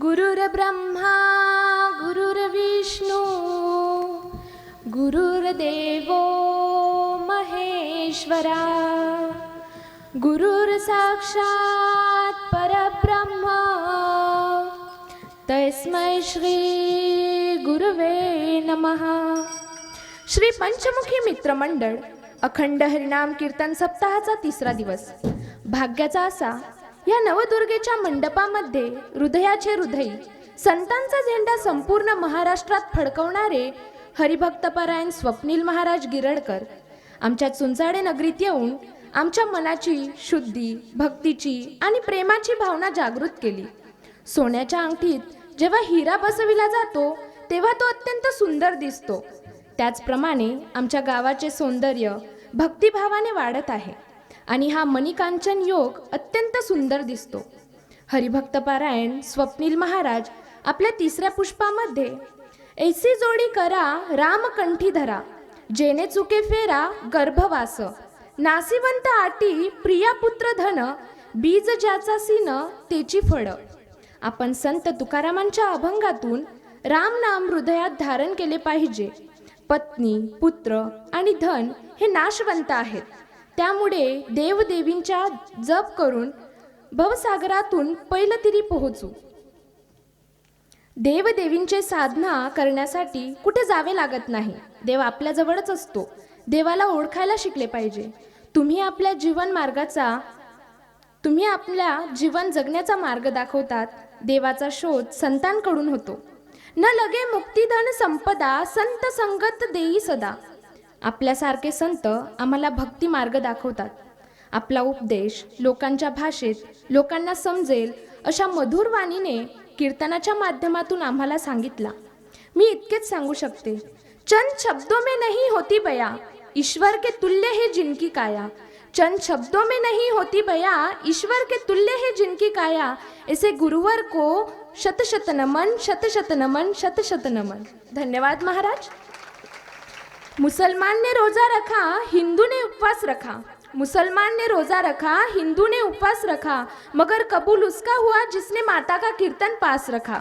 गुरुर्ब्रह्मा गुरुर्विष्णू गुरुर्देवो महेश्वरा गुरुर्साक्षात् परब्रह्म तस्मै श्री गुरुवे नमः. श्री पंचमुखी मित्रमंडळ अखंड हरिनाम कीर्तन सप्ताहाचा तिसरा दिवस. भाग्याचा असा या नवदुर्गेच्या मंडपामध्ये हृदयाचे हृदयी संतांचा झेंडा संपूर्ण महाराष्ट्रात फडकवणारे हरिभक्तपरायण स्वप्नील महाराज गिरडकर आमच्या चुंचाडे नगरीत येऊन आमच्या मनाची शुद्धी भक्तीची आणि प्रेमाची भावना जागृत केली. सोन्याच्या अंगठीत जेव्हा हिरा बसविला जातो तेव्हा तो अत्यंत सुंदर दिसतो. त्याचप्रमाणे आमच्या गावाचे सौंदर्य भक्तिभावाने वाढत आहे. आणि हा मणिकांचन योग अत्यंत सुंदर दिसतो. हरिभक्तपारायण स्वप्नील महाराज आपल्या तिसऱ्या पुष्पामध्ये ऐसी जोडी करा रामकंठी धरा जेने चुके फेरा गर्भवास नासिवंत आटी प्रिया पुत्र धन बीज ज्याचा सीन तेची फळ. आपण संत तुकारामांच्या अभंगातून राम नाम हृदयात धारण केले पाहिजे. पत्नी पुत्र आणि धन हे नाशवंत आहेत. त्यामुळे देवदेवींच्या जप करून भवसागरातून पैलतिरी पोहोचू. देवदेवींचे साधना करण्यासाठी कुठे जावे लागत नाही. देव आपल्याजवळच असतो. देवाला ओळखायला शिकले पाहिजे. तुम्ही आपल्या जीवन मार्गाचा तुम्ही आपल्या जीवन जगण्याचा मार्ग दाखवतात. देवाचा शोध संतांकडून होतो. न लगे मुक्तिधन संपदा संत संगत देई सदा. आपल्यासारखे संत आम्हाला भक्ती मार्ग दाखवतात. आपला उपदेश लोकांच्या भाषेत लोकांना समजेल अशा मधुर वाणीने कीर्तनाच्या माध्यमातून आम्हाला सांगितला. मी इतकेच सांगू शकते. चंद शब्दों में नहीं होती बया ईश्वर के तुल्य है जिनकी काया. चंद शब्दों में नहीं होती बया ईश्वर के तुल्य है जिनकी काया. ऐसे गुरुवर को शत शत नमन शत शत नमन शत शत नमन. धन्यवाद महाराज. मुसलमान ने रोजा रखा हिंदू ने उपवास रखा. मुसलमान ने रोजा रखा हिंदू ने उपवास रखा. मगर कबूल उसका हुआ जिसने माता का कीर्तन पास रखा.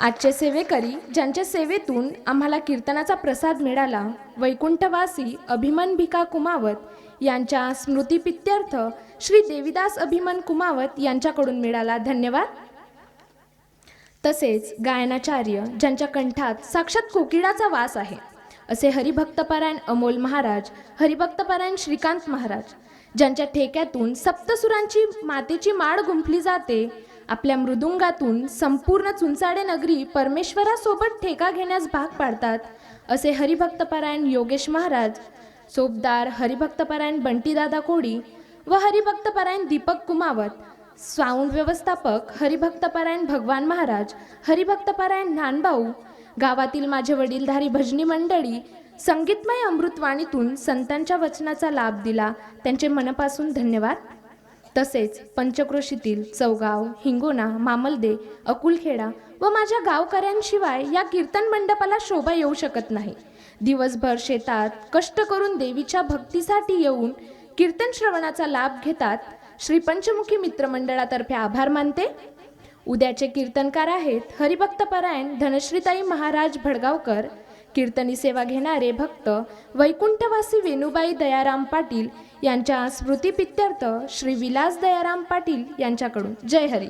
आजचे सेवेकरी ज्यांच्या सेवेतून आम्हाला कीर्तनाचा प्रसाद मिळाला वैकुंठवासी अभिमन भिका कुमावत यांच्या स्मृतीपित्यर्थ श्री देविदास अभिमन कुमावत यांच्याकडून मिळाला. धन्यवाद. तसेच गायनाचार्य ज्यांच्या कंठात साक्षात कोकिळाचा वास आहे. असे हरिभक्तपरायण अमोल महाराज हरिभक्तपरायण श्रीकांत महाराज ज्यांच्या ठेक्यातून सप्तसुरांची मातेची माळ गुंफली जाते आपल्या मृदुंगातून संपूर्ण चुंचाडे नगरी परमेश्वरासोबत ठेका घेण्यास भाग पाडतात असे हरिभक्तपरायण योगेश महाराज सोबदार हरिभक्तपरायण बंटीदादा कोडी व हरिभक्तपरायण दीपक कुमावत साऊंड व्यवस्थापक हरिभक्तपरायण भगवान महाराज हरिभक्तपरायण नानभाऊ गावातील माझे वडीलधारी भजनी मंडळी संगीतमय अमृतवाणीतून संतांच्या वचनाचा लाभ दिला. त्यांचे मनपासून धन्यवाद. तसेच पंचक्रोशीतील चौगाव हिंगोना मामलदे अकुलखेडा व माझ्या गावकऱ्यांशिवाय या कीर्तन मंडपाला शोभा येऊ शकत नाही. दिवसभर शेतात कष्ट करून देवीच्या भक्तीसाठी येऊन कीर्तन श्रवणाचा लाभ घेतात. श्री पंचमुखी मित्रमंडळातर्फे आभार मानते. उद्याचे कीर्तनकार आहेत हरिभक्तपरायण धनश्रीताई महाराज भडगावकर. कीर्तनी सेवा घेणारे भक्त वैकुंठवासी वेणुबाई दयाराम पाटील यांच्या स्मृतीपित्यर्थ श्री विलास दयाराम पाटील यांच्याकडून. जय हरी.